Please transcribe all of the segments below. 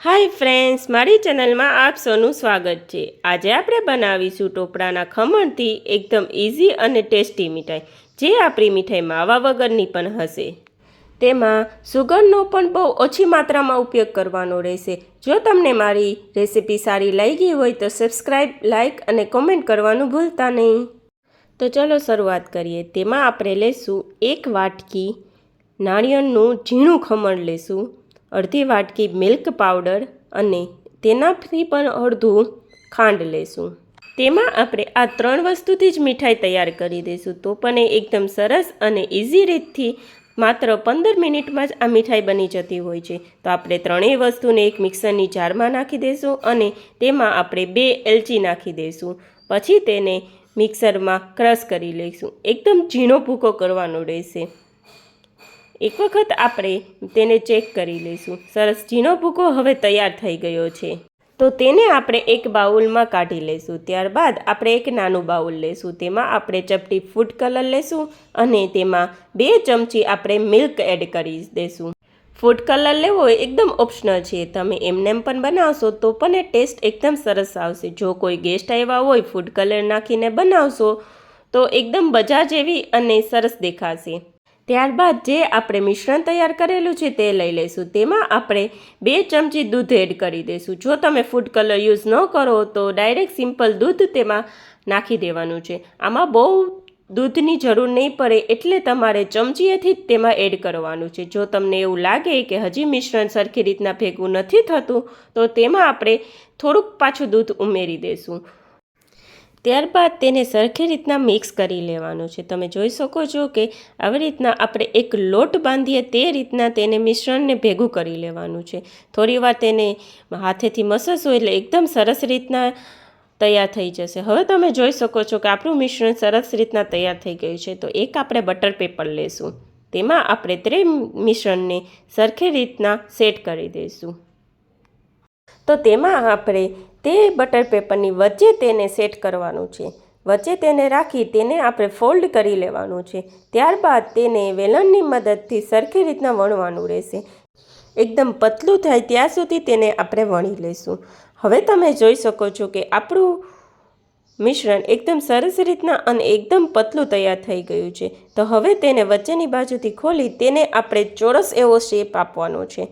Hi friends, મારી ચેનલમાં આપ સૌનું સ્વાગત છે. આજે આપણે બનાવીશું ટોપરાના ખમણથી એકદમ ઇઝી અને ટેસ્ટી મીઠાઈ, જે આપણી મીઠાઈ માવા વગરની પણ હશે. તેમાં સુગરનો પણ બહુ ઓછી માત્રામાં ઉપયોગ કરવાનો રહેશે. જો તમને મારી રેસિપી સારી લાગી હોય તો સબસ્ક્રાઈબ લાઇક અને કોમેન્ટ કરવાનું ભૂલતા નહીં. તો ચલો શરૂઆત કરીએ. તેમાં આપણે લેશું એક વાટકી નાળિયેરનું ઝીણું ખમણ લેશું. અડધી વાટકી મિલ્ક પાવડર અને તેનાથી પણ અડધું ખાંડ લેશું. તેમાં આપણે આ ત્રણ વસ્તુથી જ મીઠાઈ તૈયાર કરી દઈશું. તો પણ એ એકદમ સરસ અને ઇઝી રીતથી માત્ર પંદર મિનિટમાં જ આ મીઠાઈ બની જતી હોય છે. તો આપણે ત્રણેય વસ્તુને એક મિક્સરની જારમાં નાખી દઈશું અને તેમાં આપણે બે એલચી નાખી દઈશું. પછી તેને મિક્સરમાં ક્રશ કરી લઈશું. એકદમ ઝીણો ભૂકો કરવાનો રહેશે. એક વખત આપણે તેને ચેક કરી લઈશું. સરસ ઝીણો ભૂકો હવે તૈયાર થઈ ગયો છે. તો તેને આપણે એક બાઉલમાં કાઢી લઈશું. ત્યારબાદ આપણે એક નાનું બાઉલ લઈશું. તેમાં આપણે ચપટી ફૂડ કલર લેશું અને તેમાં બે ચમચી આપણે મિલ્ક એડ કરી દઈશું ફૂડ કલર લેવો એ એકદમ ઓપ્શનલ છે. તમે એમનેમ પણ બનાવશો તો પણ એ ટેસ્ટ એકદમ સરસ આવશે. જો કોઈ ગેસ્ટ આવ્યા હોય ફૂડ કલર નાખીને બનાવશો તો એકદમ બજાર જેવી અને સરસ દેખાશે. ત્યારબાદ જે આપણે મિશ્રણ તૈયાર કરેલું છે તે લઈ લઈશું. તેમાં આપણે બે ચમચી દૂધ એડ કરી દઈશું. જો તમે ફૂડ કલર યુઝ ન કરો તો ડાયરેક્ટ સિમ્પલ દૂધ તેમાં નાખી દેવાનું છે. આમાં બહુ દૂધની જરૂર નહીં પડે એટલે તમારે ચમચીએથી જ તેમાં એડ કરવાનું છે. જો તમને એવું લાગે કે હજી મિશ્રણ સરખી રીતના ભેગું નથી થતું, તો તેમાં આપણે થોડુંક પાછું દૂધ ઉમેરી દઈશું. ત્યારબાદ તેને સરખી રીતના મિક્સ કરી લેવાનું છે. તમે જોઈ શકો છો કે આવી રીતના આપણે એક લોટ બાંધીએ તે રીતના તેને મિશ્રણને ભેગું કરી લેવાનું છે. થોડીવાર તેને હાથેથી મસસો એટલે એકદમ સરસ રીતના તૈયાર થઈ જશે. હવે તમે જોઈ શકો છો કે આપણું મિશ્રણ સરસ રીતના તૈયાર થઈ ગયું છે. તો એક આપણે બટર પેપર લેશું. તેમાં આપણે ત્રે મિશ્રણને સરખી રીતના સેટ કરી દઈશું. તો તેમાં આપણે તે બટર પેપરની વચ્ચે તેને સેટ કરવાનું છે. વચ્ચે તેને રાખી તેને આપણે ફોલ્ડ કરી લેવાનું છે. ત્યારબાદ તેને વેલણની મદદથી સરખી રીતના વણવાનું રહેશે. એકદમ પતલું થાય ત્યાં સુધી તેને આપણે વણી લઈશું. હવે તમે જોઈ શકો છો કે આપણું મિશ્રણ એકદમ સરસ રીતના અને એકદમ પતલું તૈયાર થઈ ગયું છે. તો હવે તેને વચ્ચેની બાજુથી ખોલી તેને આપણે ચોરસ એવો શેપ આપવાનો છે.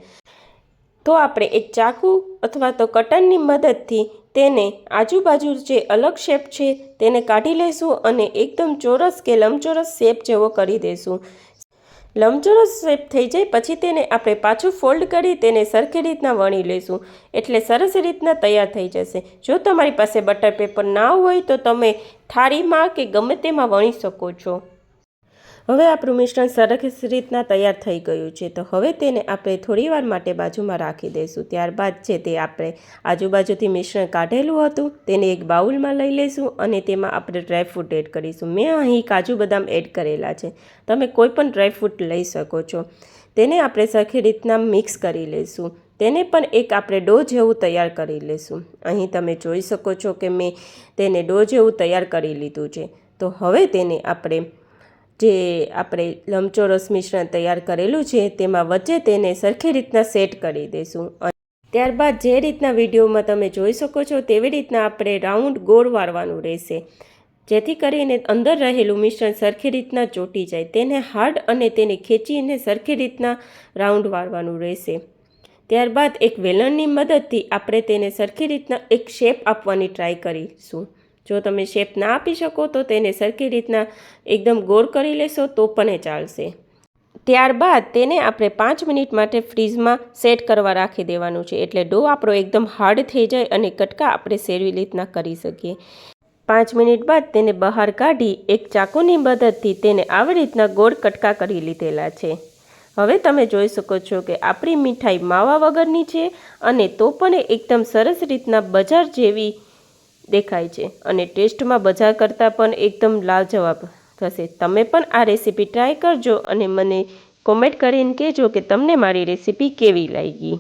તો આપણે એક ચાકુ અથવા તો કટરની મદદથી તેને આજુબાજુ જે અલગ શેપ છે તેને કાઢી લઈશું અને એકદમ ચોરસ કે લંબચોરસ શેપ જેવો કરી દઈશું લંબચોરસ શેપ થઈ જાય પછી તેને આપણે પાછું ફોલ્ડ કરી તેને સરખી રીતના વણી લઈશું એટલે સરસ રીતના તૈયાર થઈ જશે. જો તમારી પાસે બટર પેપર ના હોય તો તમે થાળીમાં કે ગમે તેમાં વણી શકો છો. હવે આપણું મિશ્રણ સરસ રીતના તૈયાર થઈ ગયું છે. તો હવે તેને આપણે થોડીવાર માટે બાજુમાં રાખી દઈશું. ત્યારબાદ છે તે આપણે આજુબાજુથી મિશ્રણ કાઢેલું હતું તેને એક બાઉલમાં લઈ લઈશું અને તેમાં આપણે ડ્રાયફ્રૂટ એડ કરીશું. મેં અહીં કાજુ બદામ એડ કરેલા છે. તમે કોઈ પણ ડ્રાયફ્રૂટ લઈ શકો છો. તેને આપણે સરખી રીતના મિક્સ કરી લઈશું. તેને પણ એક આપણે ડો જેવું તૈયાર કરી લઈશું. અહીં તમે જોઈ શકો છો કે મેં તેને ડો જેવું તૈયાર કરી લીધું છે. તો હવે તેને આપણે જે આપણે લંબચોરસ મિશ્રણ તૈયાર કરેલું છે, તેમાં વચ્ચે તેને સરખી રીતના સેટ કરી દઈશું ત્યારબાદ જે રીતના વિડીયોમાં તમે જોઈ શકો છો, તેવી રીતના આપણે રાઉન્ડ ગોળ વાળવાનું રહેશે. જેથી કરીને અંદર રહેલું મિશ્રણ સરખી રીતના ચોટી જાય. તેને હાર્ડ અને તેને ખેંચીને સરખી રીતના રાઉન્ડ વાળવાનું રહેશે. ત્યારબાદ એક વેલણની મદદથી આપણે તેને સરખી રીતના એક શેપ આપવાની ટ્રાય કરીશું. જો તમે શેપ ના આપી શકો તો તેને સરખી રીતના એકદમ ગોળ કરી લેશો તો પણ એ ચાલશે. ત્યારબાદ તેને આપણે પાંચ મિનિટ માટે ફ્રીઝમાં સેટ કરવા રાખી દેવાનું છે. એટલે ડો આપણો એકદમ હાર્ડ થઈ જાય અને કટકા આપણે સેરવી રીતના કરી શકીએ. પાંચ મિનિટ બાદ તેને બહાર કાઢી એક ચાકુની મદદથી તેને આવી રીતના ગોળ કટકા કરી લીધેલા છે. હવે તમે જોઈ શકો છો કે આપણી મીઠાઈ માવા વગરની છે અને તો પણ એકદમ સરસ રીતના બજાર જેવી દેખાય છે અને ટેસ્ટમાં બજાર કરતાં પણ એકદમ લાજવાબ થશે. તમે પણ આ રેસીપી ટ્રાય કરજો અને મને કોમેન્ટ કરીને કહેજો કે તમને મારી રેસીપી કેવી લાગી.